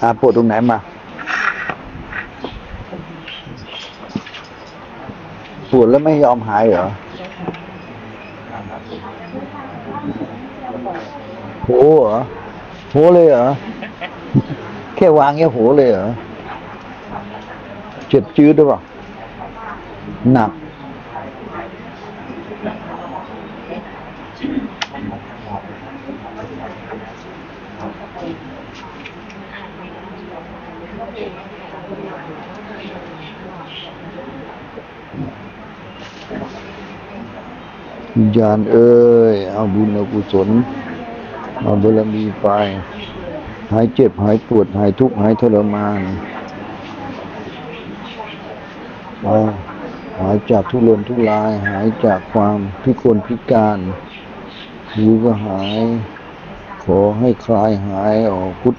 อ่าปวดตรงไหนมา ปวดแล้วไม่ยอมหายเหรอโหเหรอโหเลยเหรอ แค่วางเงี้ยโหเลยเหรอ เจ็บจืดหรือเปล่า หนัก วิญญาณเอ้ย เอาบุญเอากุศล เอาบารมีไป หายเจ็บหายปวด หายทุกข์หายทรมานาหายจากทุรนทุราย หายจากความพิกลพิการหิวก็หาย ขอให้คลายหายออกพุทธ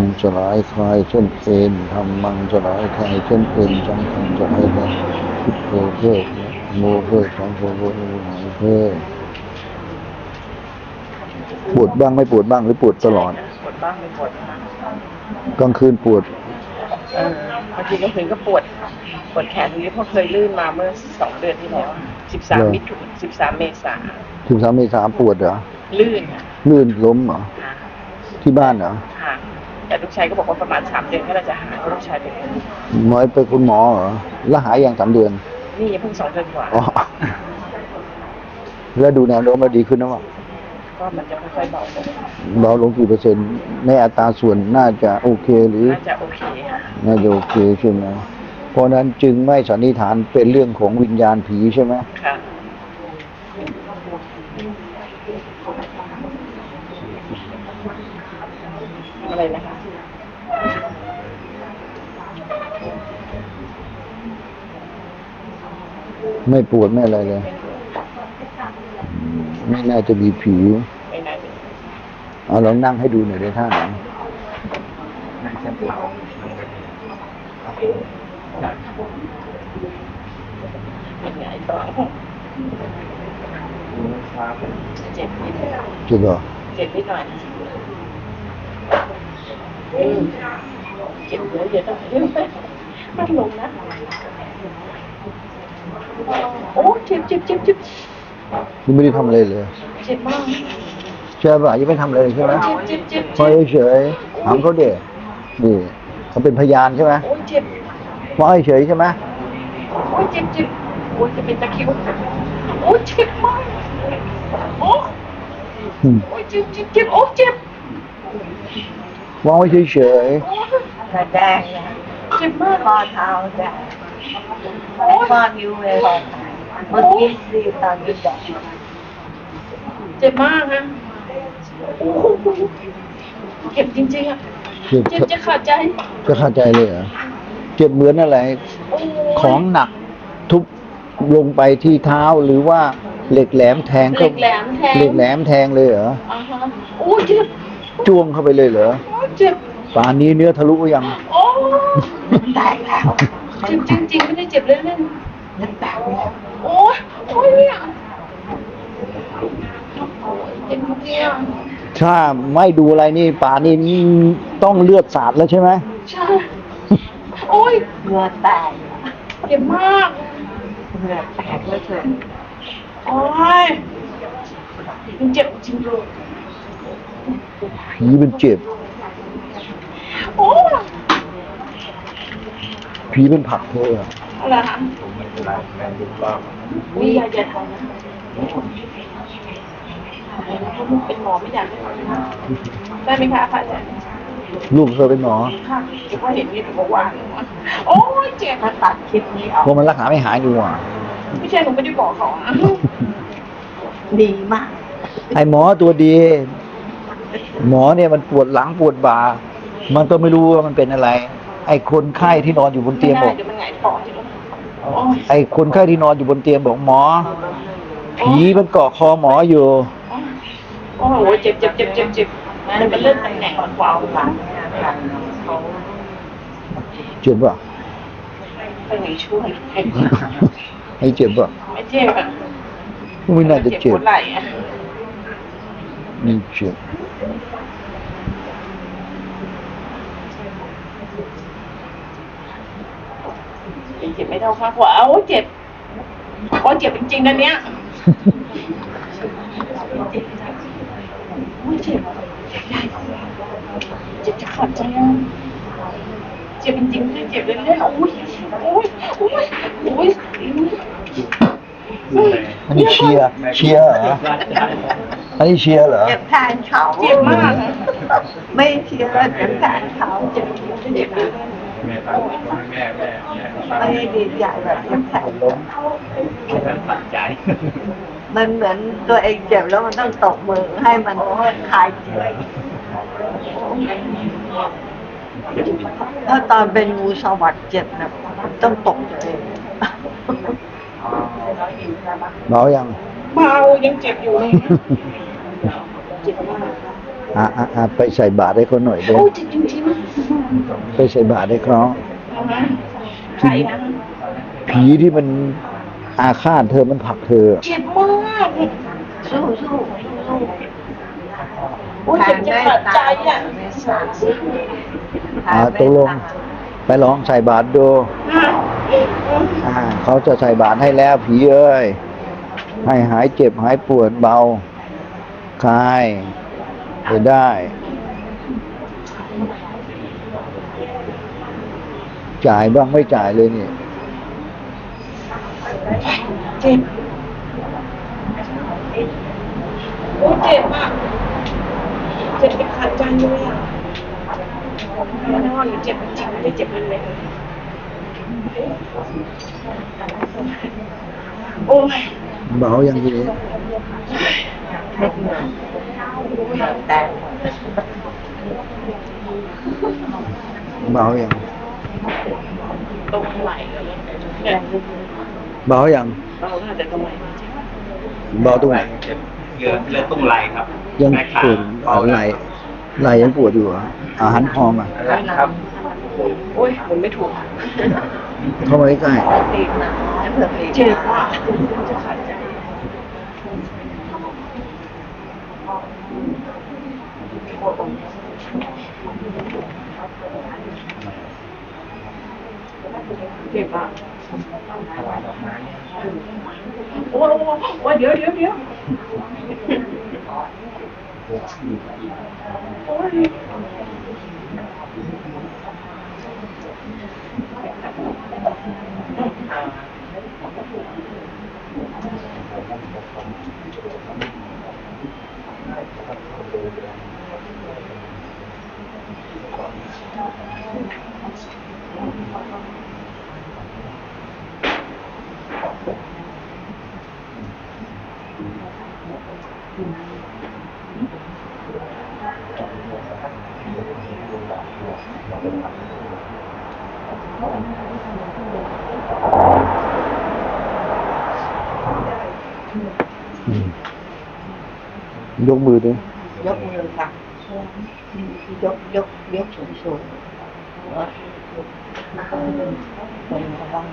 งสลายคลายเส้นเอ็นธรรมังสลายคลายเส้นเอ็นจังทังสลายไปพุทโธเพิกโมเพิกสังโฆเพิกหายเพิกปวดบ้างไม่ปวดบ้างหรือปวดตลอดปวดบ้างไม่ปวดบ้างกลางคืนปวดเออบางทีกลางคืนก็ปวดปวดแขนตรงนี้เพราะเคยลื่นมาเมื่อสองเดือนที่แล้วเหรอ13มิถุน13เมษาถึงสามเมษาปวดเหรอลื่นค่ะลื่นล้มเหรอค่ะที่บ้านเหรอค่ะ แต่ลูกชายก็บอกว่าประมาณ3เดือนก็น่าจะหายเพราะลูกชายเป็นหมอไปคุณหมอเหรอแล้วหายอย่างสามเดือน นี่ยังเพิ่งสองเดือนกว่าอ๋อแล้วดูแนวโน้มมันดีขึ้นนะว่าก็มันจะค่อยๆเบาลงเบาลงกี่เปอร์เซ็นต์ในอัตราส่วนน่าจะโอเคหรือ น่าจะโอเคค่ะน่าจะโอเคใช่ไหมเพราะฉะนั้นจึงไม่สันนิษฐานเป็นเรื่องของวิญญาณผีใช่ไหมค่ะอะไรนะคะ ไม่ปวดไม่อะไรเลย ไม่น่าจะมีผีไม่น่าจะเอาลองนั่งให้ดูหน่อยได้ท่าไหนเป็นไงต่อเจ็บนิดหน่อยจุดเหรอเจ็บนิดหน่อยอืมเจ็บเยอะเยอะหน่อยมันลงนะ โอ้เจ็บเจ็บเจ็บเจ็บยังไม่ได้ทำอะไรเลยเจ็บมากใช่ป่ะยังไม่ทำอะไรเลยใช่ไหมเจ็บเจ็บเจ็บพอเฉยๆถามเขาเด็กนี่เขาเป็นพยานใช่ไหมโอ้ยเจ็บพอเฉยๆใช่ไหมโอ้ยเจ็บเจ็บโอ้ยจะเป็นตะคริวโอ้ยเจ็บมากโอ้อืมโอ้ยเจ็บเจ็บเจ็บโอ้ยเจ็บวางไว้เฉยโอ้ยแต่แดงนะเจ็บมากข้อเท้าแดง ไอ้ข้อนิ้วเลยเมื่อกี้สิตอนนี้แดงเจ็บมากนะโอ้โหเจ็บจริงๆอะๆเจ็บเจ็บจะขาดใจ จะเข้าใจเลยเหรอเจ็บเหมือนอะไร โอ้ยของหนักทุบลงไปที่เท้าหรือว่าเหล็กแหลมแทงเหล็กแหลมแทงเหล็กแหลมแทงเลยเหรออ่าฮะโอ้ยเจ็บจ้วงเข้าไปเลยเหรอโอ้ยเจ็บ ป่านนี้เนื้อทะลุยัง โอ้ย แตกแล้ว เจ็บจริงๆไม่ได้เจ็บเล่นน้ำแตกแล้วๆโอ้ยโอ้ยเนี่ยโอ้ยเจ็บจริงๆอะถ้าไม่ดูอะไรนี่ป่านนี้ต้องเลือดสาดแล้วใช่ไหมใช่โอ้ยเหงื่อแตกเจ็บมากเหงื่อแตกเลยเถอะโอ้ยมันเจ็บจริงเลยผีมันเจ็บโอ้ย ผีเป็นผลักเธออะอะไรนะวิยาจะทำนะเป็นหมอไม่อยากได้ไหมได้ไหมคะพระอาจารย์ลูกเธอเป็นหมอค่ะเดี๋ยวพอเห็นนี่หนูก็ว่า โอ้ยเจ็บถ้าตัดคลิปนี้ออกเพราะมันรักษาไม่หายดีกว่าไม่ใช่หนูไม่ได้บอกเขาอะดีมาก ไอหมอตัวดี หมอเนี่ยมันปวดหลังปวดบ่า มันก็ไม่รู้ว่ามันเป็นอะไร ไอคนไข้ที่นอนอยู่บนไม่เตียงบได้อก เดี๋ยวมันหงายท้องที่ลูกโอ้ยไอคนไข้ที่นอนอยู่บนเตียงบอกหมอ ผีมันเกาะคอหมออยู่ โอ้โหเจ็บเจ็บเจ็บเจ็บเจ็บมันเป็นเรื่องตำแหน่งของความหลังเขาเจ็บป่ะไปไหนช่วยไอเจ็บป่ะไม่เจ็บอะไม่น่าจะเจ็บหัวไหล่อะนี่เจ็บ เจ็บไม่เท่าข้างขวาโอ้เจ็บโอ้เจ็บจริงๆนะเนี้ยโอ้ยเจ็บเจ็บใหญ่เจ็บจะขาดใจอะเจ็บจริงๆเลยเจ็บเลยเนี่ยโอ้ยโอ้ยโอ้ยโอ้ยอันนี้เชียร์เชียร์เหรออันนี้เชียร์เหรอเจ็บแทนเขาเจ็บมากอะไม่เชื่อเจ็บแทนเขาเจ็บเจ็บ ตั้งแม่แม่แม่ไม่ดีใจแบบเจ็บแทนล้มสั่นใจ มันเหมือนตัวเองเจ็บแล้วมันต้องตบมือให้มันคลายเจ็บถ้าตอนเป็นงูสวัสด์เจ็บนะต้องตบตัวเองเบายังเบายังเจ็บอยู่เลยเจ็บมากอะอะไปใส่บาตรให้เขาหน่อยด้โอ้เจ็บจริ ไปใส่บาตรให้เขาๆนะคะใครนะผีที่มันอาฆาตเธอมันผลักเธอ เจ็บมากสู้สู้สู้โอ้ยเจ็บจะขาดใจอะอ่าตกลงไปลองใส่บาตรดูอ่าเขาจะใส่บาตรให้แล้วผีเอ้ยให้หายเจ็บหายปวดเบาคลายไปได้ จ่ายบ้างไม่จ่ายเลยนี่เจ็บโอ้ยเจ็บอะเจ็บจะขาดใจเลยอะแน่นอนเจ็บจริงๆไม่ได้เจ็บเล่นๆโอ้ยเบาอย่างนี้แต่เบาอย่าง ตรงไหล่เนี่ยเบาอย่างเราน่าจะตรงไหล่จริงเบาตรงไหนเจ็บเลือดเลือดตุ้งไหลครับยังแม่ขาปวดอ่าไหลไหลยังปวดอยู่เหรออาหารพอมาครับโอ้ยหมุนไม่ถูกเข้ามาใกล้ตีมาเผื่อตีเจ็บอะจะขาดใจ เจ็บอะโอ้โอ้โอ้เดี๋ยวเดี๋ยวเดี๋ยวโอ้ย ยกมือดิยกมือค่ะยกยกยกสูงสูงเป็ นระวัง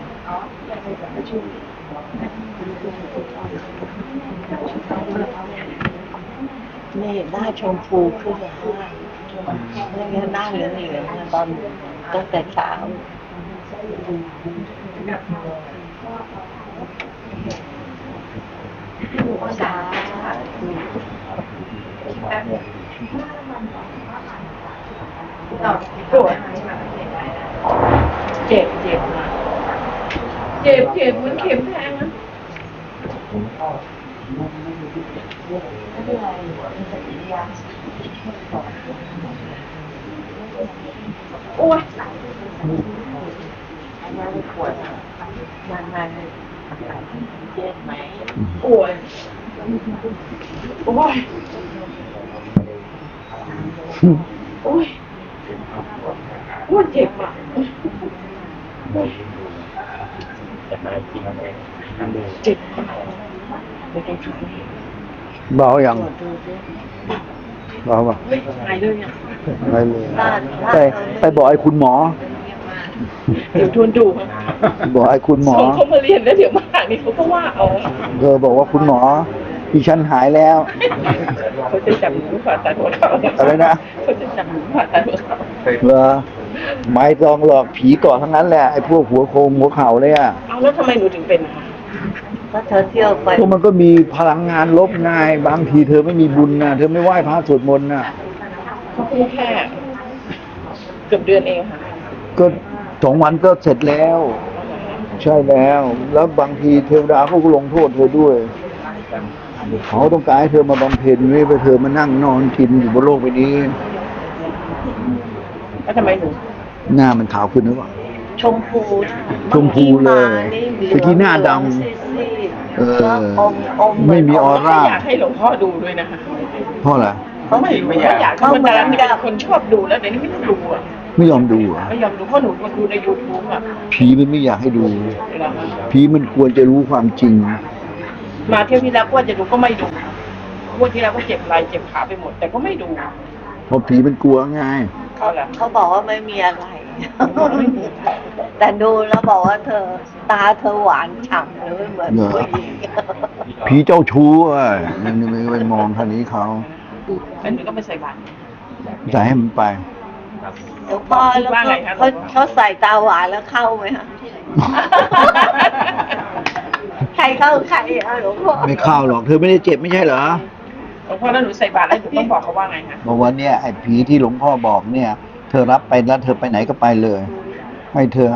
นี่หน้าชมพูขึ้นเลยไม่งั้นหน้าเหลืองเหลืองๆตอนตั้งแต่เช้าสาธุปวด เจ็บเจ็บมากเจ็บเจ็บเหมือนเข็มแทงนะโอ้ยม่ปวดมันมันเจ็บไหมโอ้ยโอ้ยโอ้ยโอ้ยเจ็บอะ แต่มาจริงๆเลยนั่นเลยเจ็บไม่ได้ช่วยเบาอย่างตรวจดูสิเบาป่ะไม่หายเลยอะไปเลยไปไปบอกไอ้คุณหมอเดี๋ยวทวนดูค่ะบอกไอ้คุณหมอส่งเขามาเรียนแล้วเดี๋ยวมาหานี่เขาก็ว่าเอาเธอบอกว่าคุณหมอดิฉันหายแล้ว เขาจะจับหนูผ่าตัดหัวเขาอะไรนะ เขาจะจับหนูผ่าตัดหัวเขาเหรอ ไม่ต้องหลอกผีเกาะทั้งนั้นแหละไอ้พวกหัวโคงหัวเข่าเลยอะเอาแล้วทำไมหนูถึงเป็นอะคะก็เธอเที่ยวไปพวกมันก็มีพลังงานลบไงบางทีเธอไม่มีบุญนะเธอไม่ไหว้พระสวดมนต์นะเขาเพิ่งแค่เกือบเดือนเองค่ะก็สองวันก็เสร็จแล้ว ใช่แล้ว แล้วบางทีเทวดาเขาก็ลงโทษเธอด้วยเขาต้องการให้เธอมาบำเพ็ญไม่ให้เธอมานั่งนอนกินอยู่บนโลกใบนี้ แล้วทำไมหนู หน้ามันขาวขึ้นหรือเปล่า ชมพูชมพูเลยเมื่อกี้มานี่เมื่อกี้หน้าดำเหลืองซีดๆเออแล้วอมอมเหไม่มีออร่า ไม่อยากให้หลวงพ่อดูด้วยนะคะเพราะอะไรเขาไม่ไม่อยากอยากเขาแต่ละมีคนชอบดูแล้วเดี๋ยวนี้ไม่ต้องดูอะไม่ยอมดูเหรอะไม่ยอมดูเพราะหนูมาดูในยูทูบอะผีมันไม่อยากให้ดูเวลามาผีมันควรจะรู้ความจริง มาเที่ยวที่แล้วก็ว่าจะดูก็ไม่ดูงวดที่แล้วก็เจ็บไหล่เจ็บขาไปหมด แต่ก็ไม่ดูเพราะผีมันกลัวไง เขาแหละเขาบอกว่าไม่มีอะไร แต่ดูแล้วบอกว่าเธอ ตาเธอหวานฉ่ำเลยเหมือนเหรอผู้หญิงผีเจ้าชู้อะนี่ไม่ไปมองท่างนี้เขาแล้วหนูก็ไปใส่บาตรใส่ให้มันไปหลวงพ่อแล้วว่าไงคะเขาเขาใส่ตาหวานแล้วเข้าไหมคะใครเข้าใครอะหลวงพ่อไม่เข้าหรอกเธอไม่ได้เจ็บไม่ใช่เหรอ หลวงพ่อแล้วหนูใส่บาตรแล้วหนูต้องบอกเขาว่าไงคะบอกว่าเนี่ยไอ้ผีที่หลวงพ่อบอกเนี่ย เธอรับไปแล้วเธอไปไหนก็ไปเลย ให้เธอ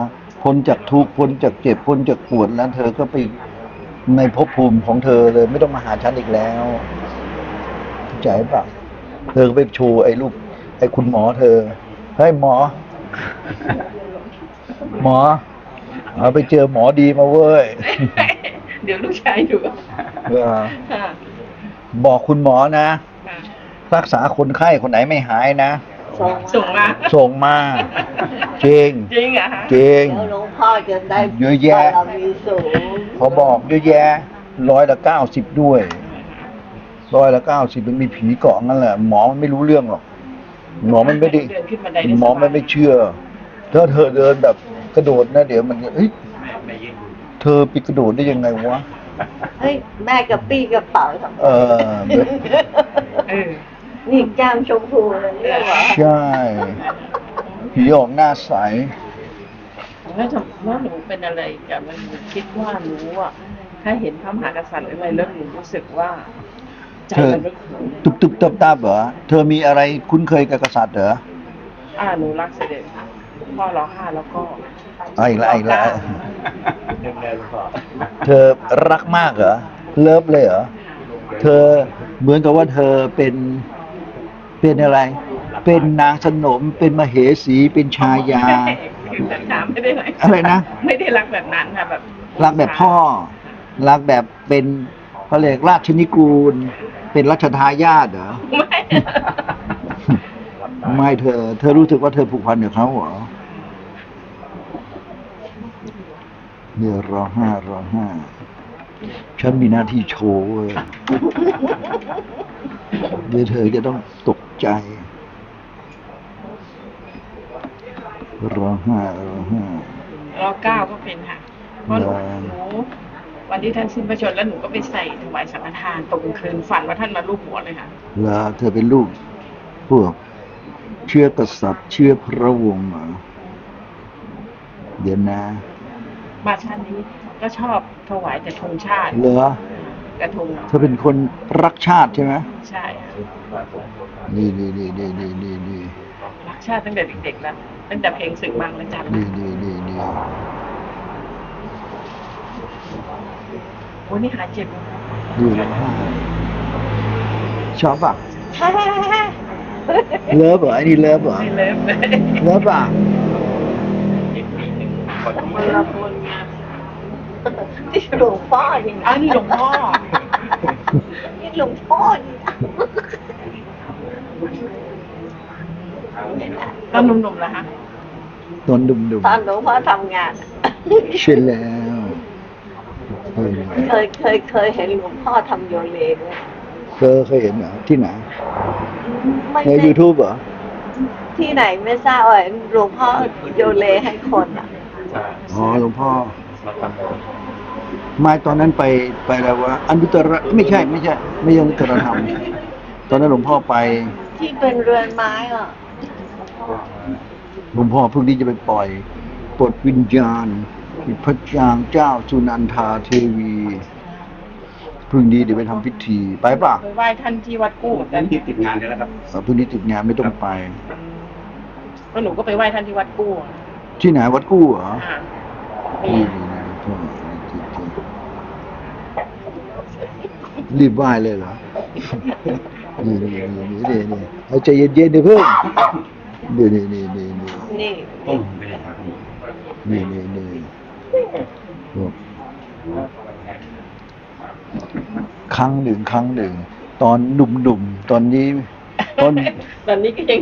พ้นจากทุกข์พ้นจากเจ็บพ้นจากปวดแล้วเธอก็ไปในภพภูมิของเธอเลยไม่ต้องมาหาฉันอีกแล้วเข้าใจปะเธอก็ไปโชว์ไอ้ลูกไอ้คุณหมอเธอเฮ้ยหมอ หมอเอาไปเจอหมอดีมาเว้ย เดี๋ยวลูกชายดูเออค่ะ บอกคุณหมอนะค่ะรักษาคนไข้คนไหนไม่หายนะ ส่งส่งมา ส่งมาจริงจริงเหรอะฮะจริง แล้วหลวงพ่อจะได้เยอะแยะ บารมีสูงพอบอกเยอะแยะร้อยละเก้าสิบด้วยร้อยละเก้าสิบมันมีผีเกาะงั้นแหละหมอมันไม่รู้เรื่องหรอก หมอมันไม่ได้เดินขึ้นบันไดได้หมอมันไม่เชื่อ ถ้าเธอเดินแบบกระโดดนะ เดี๋ยวมันจะเฮ้ย ไม่ไม่ยืนดูเธอไปกระโดดได้ยังไงวะ เฮ้ยแม่กับปี้กระเป๋าทำไมเออเออ นี่แก้มชมพูเลยเรียกว่าใช่ผีออกหน้าใส แล้วทำว่าหนูเป็นอะไรกับมันหนูคิดว่าหนูอะถ้าเห็นพระมหากษัตริย์หรืออะไรแล้วหนูรู้สึกว่า ใจเธอมันไม่ขนตุบตุบตับตับเหรอ เธอมีอะไรคุ้นเคยกับกษัตริย์เหรอ อ่าหนูรักเสด็จ พ่อรอห้าแล้วก็เอาอีกแล้วเอาอีกแล้ว เดินเดินก่อนเธอรักมากเหรอ เลิฟเลยเหรอ เธอเหมือนกับว่าเธอเป็นเป็นอะไร เป็นนางสนม เป็นมเหสีเป็นชายา คือแต่ถามไม่ได้ไหนอะไรนะ ไม่ได้รักแบบนั้นค่ะแบบรักแบบพ่อ รักแบบเป็นเขาเรียกราชนิกูล เป็นรัชทายาทเหรอ ไม่ ไม่เธอ เธอรู้สึกว่าเธอผูกพันกับเขาเหรอ เดี๋ยวรอห้ารอห้าฉันมีหน้าที่โชว์เว้ยเดี๋ยวเธอจะต้องตกใจรอห้ารอห้ารอเก้าก็เป็นค่ะเพราะหนูเหรอหนูวันที่ท่านสิ้นพระชนม์แล้วหนูก็ไปใส่ถวายสังฆทานตกกลางคืนฝันว่าท่านมาลูบหัวเลยค่ะแล้วเธอเป็นลูกพวกเชื้อกษัตริย์เชื้อพระวงศ์เหรอเดี๋ยวนะ มาชาตินี้ก็ชอบถวายแต่ธงชาติเหรอกระทงเธอเป็นคนรักชาติใช่ไหมใช่ค่ะนี่นี่นี่นี่นี่นี่นี่รักชาติตั้งแต่เด็กๆแล้วตั้งแต่เพลงศึกบางระจันนี่นี่นี่นี่โอ้ยนี่หายเจ็บแล้วดูแล้วชอบป่ะเลิฟเหรอไอ้นี่เลิฟเหรอไม่เลิฟเลยเลิฟป่ะอีกปีหนึ่งคนคนละคน ไงที่หลวงพ่อนี่นะอ้าวนี่หลวงพ่อ นี่หลวงพ่อนี่นะตอนหนุ่มๆแล้วฮะตอนดุมดุมตอนหลวงพ่อทำงานอะใช่แล้วเออเคยเคยเคยเห็นหลวงพ่อทำโยเลด้วยเธอเคยเห็นเหรอที่ไหนไม่ใน ได้ยูทูบเหรอที่ไหนไม่ทราบว่าหลวงพ่อโยเลให้คนอะใช่อ๋อหลวงพ่อ มาทำ เลยไม่ตอนนั้นไปไปอะไรวะอนุตตรไม่ใช่ไม่ใช่ ไม่ใช่อนุตตรธรรมตอนนั้นหลวงพ่อไป ที่เป็นเรือนไม้อะหลวงพ่อพรุ่งนี้จะไปปล่อยปลดวิญญาณพระจางเจ้าสุนันทาเทวีพรุ่งนี้เดี๋ยวไปทำพิธี ไปป่ะไปไหว้ท่านที่วัดกู้เหมือนกันั้นนที่ติดงานนี่แหละครับ เออพรุ่งนี้ติดงานไม่ต้องไป แล้วหนูก็ไปไหว้ท่านที่วัดกู้อะที่ไหนวัดกู้เหรอ อ่านี่นี่นะพ่อนี่จริงๆ รีบไหว้เลยเหรอ นี่นี่นี่นี่นี่เอาใจเย็นๆเดี๋ยวเพิ่งนี่นี่นี่นี่นี่นี่ต้มไปเลยครับนี่นี่นี่ครั้งหนึ่งครั้งหนึ่ง ตอนหนุ่มๆ ตอนนี้ ตอนตอนนี้ก็ยัง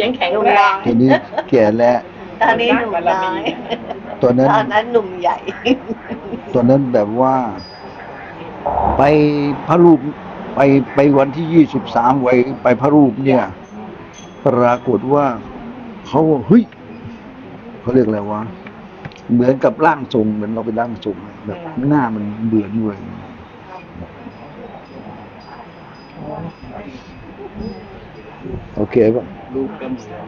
ยังแข็งแรงตอนนี้แก่แล้วตอนนี้หนุ่มน้อยตอนนั้นตอนนั้นหนุ่มใหญ่ ตอนนั้นแบบว่า ไปพระรูปไปไปวันที่ยี่สิบสามไว้ไปพระรูปเนี่ย ปรากฏว่าเขาว่าเฮ้ยเขาเรียกอะไรวะเหมือนกับร่างทรงเหมือนเราเป็นร่างทรงอะแบบหน้ามันเบื่อนด้วย โอเคป่ะลูกก็เหมือน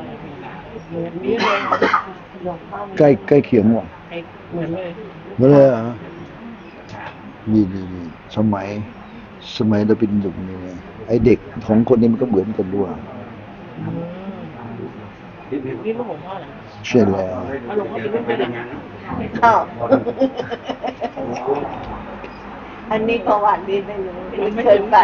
เหมือนนี้เลยหลวงพ่อใกล้ใกล้เคียงว่ะเหมือนเลยไม่เลยเหรอ นี่นี่นี่สมัย สมัยเราเป็นหนุ่มเนี่ยไอเด็กของคนนี้มันก็เหมือนกันด้วยนี่ลูกหลวงพ่อเหรอใช่แล้วเอาหลวงพ่อเป็นลูกแม่เหรอเข้าอันนี้ประวัตินี้ไม่รู้ไม่เคยไป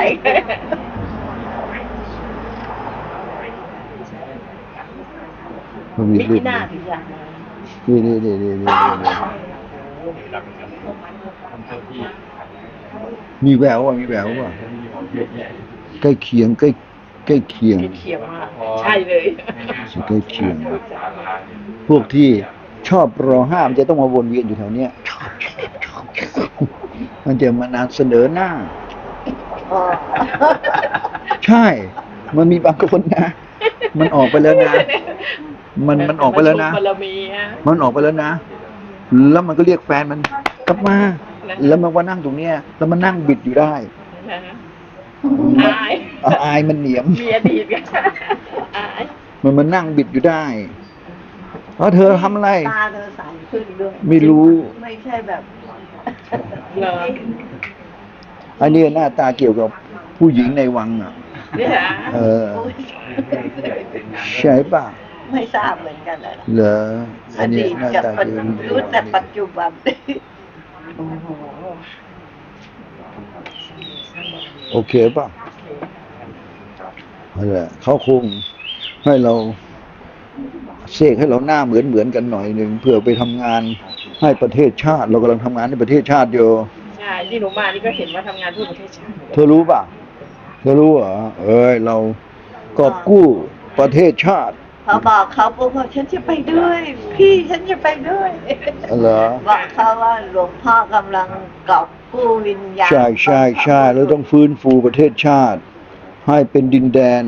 มันมีมิรูกิปน่าถึงอยากมานี่นี่นี่นี่นี่นี่ มีแววว่ะมีแววว่ะใกล้เคียงใกล้ใกล้เคียง เขียวมากใช่เลย ใกล้เคียง พวกที่ชอบรอห้ามจะต้องมาวนเวียนอยู่แถวเนี้ยชอบชอบชอบชอบมันจะมานานเสนอหน้าอ๋อใช่ มันมีบางคนนะ มันออกไปแล้วนะ มันมันออกไปแล้วนะ บารมีฮะ มันออกไปแล้วนะ แล้วมันก็เรียกแฟนมัน กลับมา แล้วมันว่านั่งตรงเนี้ยแล้วมันนั่งบิดอยู่ได้นะฮะอายเอาอายมันเหนียม มีอดีตกันอายมันมันนั่งบิดอยู่ได้แล้วเธอทำอะไร ตาเธอใสขึ้นด้วยไม่รู้ ไม่ใช่แบบเหรออันนี้หน้าตาเกี่ยวกับผู้หญิงในวังอะ เนี่ยฮะเออ ใช่ป่ะไม่ทราบเหมือนกันนะเหรอออันนี้ดีตหน้ากับตาปัจเกี่ยวกับรู้แต่ปัจจุบัน โอ้โหโอเคป่ะนั่นแหละเขาคงให้เราเสกให้เราหน้าเหมือนเหมือนกันหน่อยหนึ่งเพื่อไปทำงานให้ประเทศชาติ เรากำลังทำงานในประเทศชาติอยู่ใช่ที่หนูมานี่ก็เห็นว่าทำงานเพื่อประเทศชาติเธอรู้ป่ะเธอรู้เหรอเอ้ยเรากอบกู้ประเทศชาติ พอบอกเขาปุ๊บบอกฉันจะไปด้วย พี่ฉันจะไปด้วย เหรอบอกเขาว่าหลวงพ่อกำลังกอบกู้วิญญาณใช่ใช่ใช่เราต้องฟื้นฟูประเทศชาติ ให้เป็นดินแดน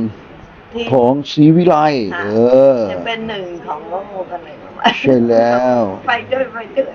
ที่ของศรีวิไลเออจะเป็นหนึ่งของโลกกันเลยใช่แล้ว ไปด้วยไปด้วย